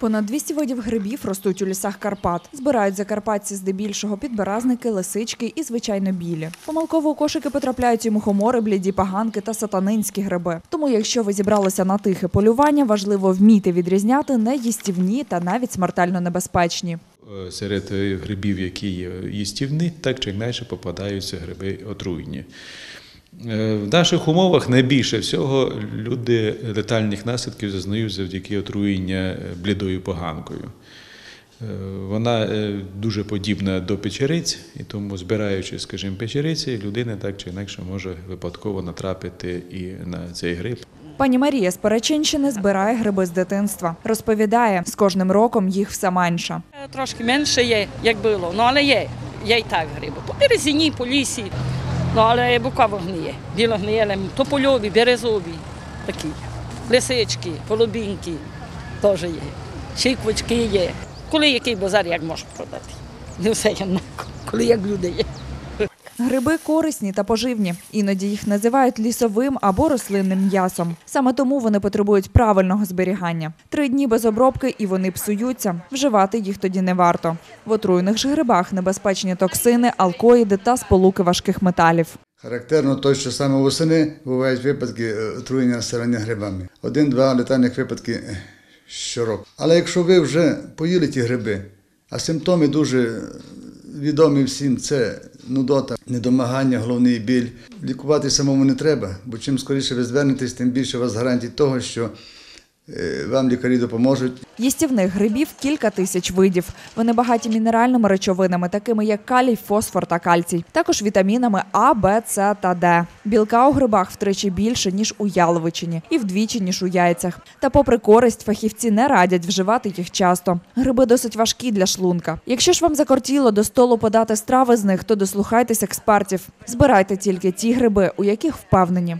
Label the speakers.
Speaker 1: Понад 200 видів грибів ростуть у лісах Карпат. Збирають закарпатці здебільшого підбиразники, лисички і звичайно білі. Помилково у кошики потрапляють і мухомори, бліді поганки та сатанинські гриби. Тому, якщо ви зібралися на тихе полювання, важливо вміти відрізняти неїстівні та навіть смертельно небезпечні.
Speaker 2: Е, Серед е, грибів, які є їстівні, так чи інакше попадаються гриби отруйні. Е, В наших умовах найбільше всього люди летальних наслідків зазнають завдяки отруєння е, блідою поганкою. Е, Вона дуже подібна до печериць, і тому, збираючи, скажімо, печериці, людина так чи інакше може випадково натрапити і на цей гриб.
Speaker 1: Пані Марія з Перечинщини збирає гриби з дитинства. Розповідає, з кожним роком їх все менше.
Speaker 3: Трошки менше є, як було, ну але є. Є і так гриби. По березині, по лісі, ну але буково гниє. Біло гниє, але топольові, березові, такі. Лисички, полубінки теж є. Чиквочки є. Коли який базар, як можна продати. Не все однаково, коли як люди є.
Speaker 1: Гриби корисні та поживні. Іноді їх називають лісовим або рослинним м'ясом. Саме тому вони потребують правильного зберігання. Три дні без обробки і вони псуються. Вживати їх тоді не варто. В отруйних ж грибах небезпечні токсини, алкоїди та сполуки важких металів.
Speaker 4: Характерно то, що саме восени бувають випадки е, отруєння населення грибами. Один-два летальних випадки е, щороку. Але якщо ви вже поїли ті гриби, а симптоми дуже е, відомі всім, це нудота, недомагання, головний біль. Лікувати самому не треба, бо чим скоріше ви звернетесь, тим більше вас гарантій того, що вам лікарі допоможуть.
Speaker 1: Їстівних грибів кілька тисяч видів. Вони багаті мінеральними речовинами, такими як калій, фосфор та кальцій. Також вітамінами А, Б, С та Д. Білка у грибах втричі більше, ніж у яловичині, і вдвічі, ніж у яйцях. Та попри користь, фахівці не радять вживати їх часто. Гриби досить важкі для шлунка. Якщо ж вам закортіло до столу подати страви з них, то дослухайтесь експертів. Збирайте тільки ті гриби, у яких впевнені.